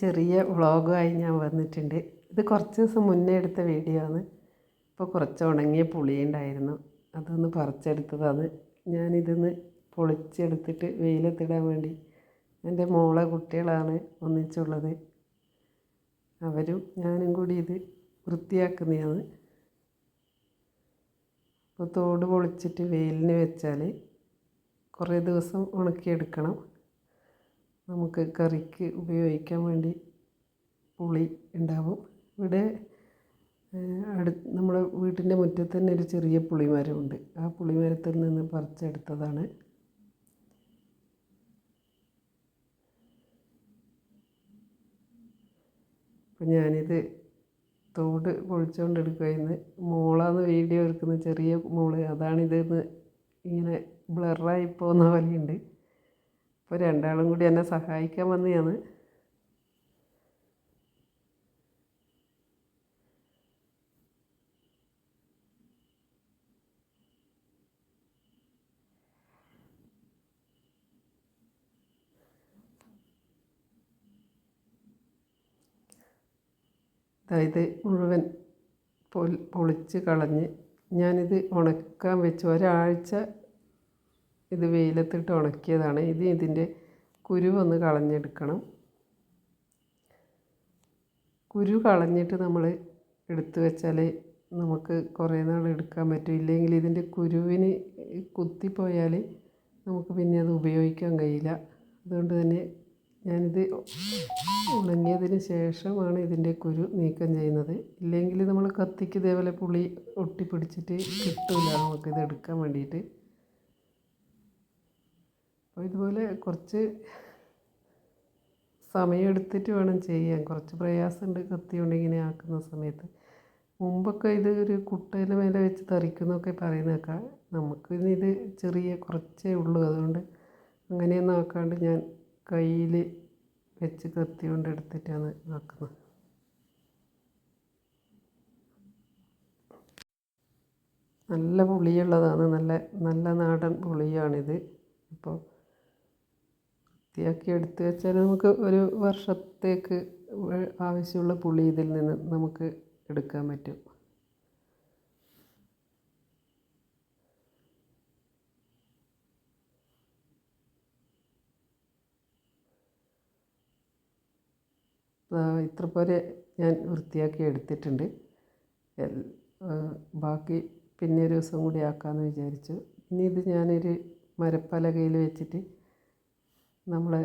ചെറിയ വ്ളോഗുമായി ഞാൻ വന്നിട്ടുണ്ട്. ഇത് കുറച്ച് ദിവസം മുന്നേ എടുത്ത വീഡിയോ ആണ്. ഇപ്പോൾ കുറച്ച് ഉണങ്ങിയ പുളിയുണ്ടായിരുന്നു അതൊന്ന് പറിച്ചെടുത്തതാണ്. ഞാനിതൊന്ന് പൊളിച്ചെടുത്തിട്ട് വെയിലത്തിടാൻ വേണ്ടി എന്റെ മോളെ കുട്ടികളാണ് ഒന്നിച്ചുള്ളത്. അവരും ഞാനും കൂടി ഇത് വൃത്തിയാക്കുന്നതാണ്. അപ്പോൾ തോട് പൊളിച്ചിട്ട് വെയിലിന് വെച്ചാൽ കുറേ ദിവസം ഉണക്കിയെടുക്കണം. നമുക്ക് കറിക്ക് ഉപയോഗിക്കാൻ വേണ്ടി പുളി ഉണ്ടാവും. ഇവിടെ അടു നമ്മുടെ വീട്ടിന്റെ മുറ്റത്ത് തന്നെ ഒരു ചെറിയ പുളിമരമുണ്ട്. ആ പുളിമരത്തിൽ നിന്ന് പറിച്ചെടുത്തതാണ്. അപ്പം ഞാനിത് തോട് പൊളിച്ചുകൊണ്ടെടുക്കുകയെന്ന് മോളാന്ന് വീഡിയോ എടുക്കുന്ന ചെറിയ മോൾ അതാണിതെന്ന് ഇങ്ങനെ ബ്ലറായി പോകുന്ന പോലെയുണ്ട്. അപ്പോൾ രണ്ടാളും കൂടി എന്നെ സഹായിക്കാൻ വന്നതാണ് അതായത് മുഴുവൻ പൊളിച്ച് കളഞ്ഞ് ഞാനിത് ഉണക്കാൻ വെച്ചു. ഒരാഴ്ച ഇത് വെയിലത്തിട്ട് ഉണക്കിയതാണ്. ഇത് ഇതിന്റെ കുരുവൊന്ന് കളഞ്ഞെടുക്കണം. കുരു കളഞ്ഞിട്ട് നമ്മൾ എടുത്തു വെച്ചാൽ നമുക്ക് കുറേ നാൾ എടുക്കാൻ പറ്റും. ഇല്ലെങ്കിൽ ഇതിന്റെ കുരുവിന് കുത്തിപ്പോയാൽ നമുക്ക് പിന്നെ അത് ഉപയോഗിക്കാൻ കഴിയില്ല. അതുകൊണ്ട് തന്നെ ഞാനിത് ഉണങ്ങിയതിന് ശേഷമാണ് ഇതിന്റെ കുരു നീക്കം ചെയ്യുന്നത്. ഇല്ലെങ്കിൽ നമ്മൾ കത്തിക്ക് ഇതേപോലെ പുളി ഒട്ടിപ്പിടിച്ചിട്ട് കിട്ടില്ല നമുക്കിത് എടുക്കാൻ വേണ്ടിയിട്ട്. അപ്പോൾ ഇതുപോലെ കുറച്ച് സമയമെടുത്തിട്ട് വേണം ചെയ്യാൻ. കുറച്ച് പ്രയാസമുണ്ട് കത്തി കൊണ്ട് ഇങ്ങനെ ആക്കുന്ന സമയത്ത്. മുമ്പൊക്കെ ഇത് ഒരു കുട്ടയിലെ മേലെ വെച്ച് തെറിക്കുന്നൊക്കെ പറയുന്നേക്കാം നമുക്ക് ഇത് ചെറിയ കുറച്ചേ ഉള്ളൂ. അതുകൊണ്ട് അങ്ങനെയൊന്നും ആക്കാണ്ട് ഞാൻ കയ്യിൽ വെച്ച് കത്തി കൊണ്ട് എടുത്തിട്ടാണ് ആക്കുന്നത്. നല്ല പുളിയുള്ളതാണ്. നല്ല നല്ല നാടൻ പുളിയാണിത്. അപ്പോൾ വൃത്തിയാക്കി എടുത്ത് വെച്ചാൽ നമുക്ക് ഒരു വർഷത്തേക്ക് ആവശ്യമുള്ള പുളി ഇതിൽ നിന്ന് നമുക്ക് എടുക്കാൻ പറ്റും. ഇത്ര പോലെ ഞാൻ വൃത്തിയാക്കി എടുത്തിട്ടുണ്ട്. ബാക്കി പിന്നെ ഒരു ദിവസം കൂടി ആക്കാമെന്ന് വിചാരിച്ചു. ഇനി ഇത് ഞാനൊരു മരപ്പലകയിൽ വെച്ചിട്ട് നമ്മളെ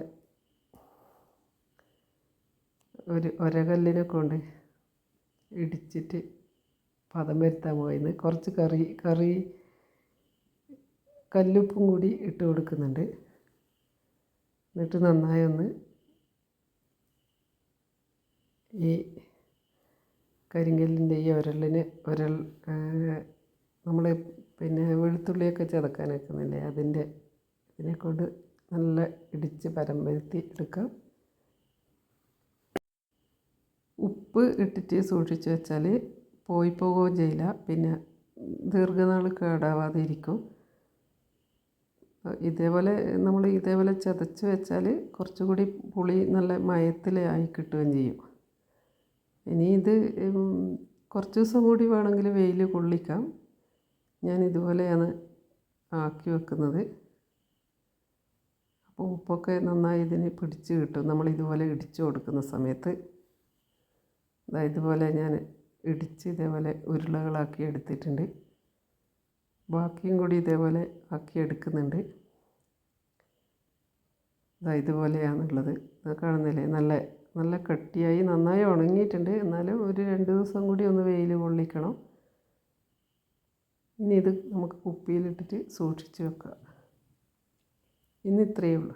ഒരു ഒരകല്ലിനെ കൊണ്ട് ഇടിച്ചിട്ട് പദം വരുത്താൻ പോയിന്ന്. കുറച്ച് കറി കറി കല്ലുപ്പും കൂടി ഇട്ട് കൊടുക്കുന്നുണ്ട്. എന്നിട്ട് നന്നായി ഒന്ന് ഈ കരിങ്കല്ലിന്റെ ഈ ഉരലിന് ഉരൽ നമ്മൾ പിന്നെ വെളുത്തുള്ളിയൊക്കെ ചതക്കാൻ വെക്കുന്നില്ലേ അതിന്റെ ഇതിനെ കൊണ്ട് നല്ല ഇടിച്ച് പരം വരുത്തി എടുക്കാം. ഉപ്പ് ഇട്ടിട്ട് സൂക്ഷിച്ച് വെച്ചാൽ പോയി പോകുകയും ചെയ്യില്ല. പിന്നെ ദീർഘനാൾ കേടാവാതെ ഇരിക്കും. ഇതേപോലെ നമ്മൾ ഇതേപോലെ ചതച്ച് വെച്ചാൽ കുറച്ചുകൂടി പുളി നല്ല മയത്തിലായി കിട്ടുകയും ചെയ്യും. ഇനി ഇത് കുറച്ച് ദിവസം കൂടി വേണമെങ്കിൽ വെയിൽ കൊള്ളിക്കാം. ഞാൻ ഇതുപോലെയാണ് ആക്കി വെക്കുന്നത്. ഉപ്പൊക്കെ നന്നായി ഇതിന് പിടിച്ച് കിട്ടും. നമ്മൾ ഇതുപോലെ ഇടിച്ചു കൊടുക്കുന്ന സമയത്ത് ഇതാ ഇതുപോലെ ഞാൻ ഇടിച്ച് ഇതേപോലെ ഉരുളകളാക്കി എടുത്തിട്ടുണ്ട്. ബാക്കിയും കൂടി ഇതേപോലെ ആക്കി എടുക്കുന്നുണ്ട്. ഇതാ ഇതുപോലെയാണുള്ളത്. കാണുന്നില്ലേ? നല്ല നല്ല കട്ടിയായി നന്നായി ഉണങ്ങിയിട്ടുണ്ട്. എന്നാലും ഒരു രണ്ട് ദിവസം കൂടി ഒന്ന് വെയിൽ കൊള്ളിക്കണം. ഇനി ഇത് നമുക്ക് കുപ്പിയിലിട്ടിട്ട് സൂക്ഷിച്ച് വെക്കാം. і не тривлю.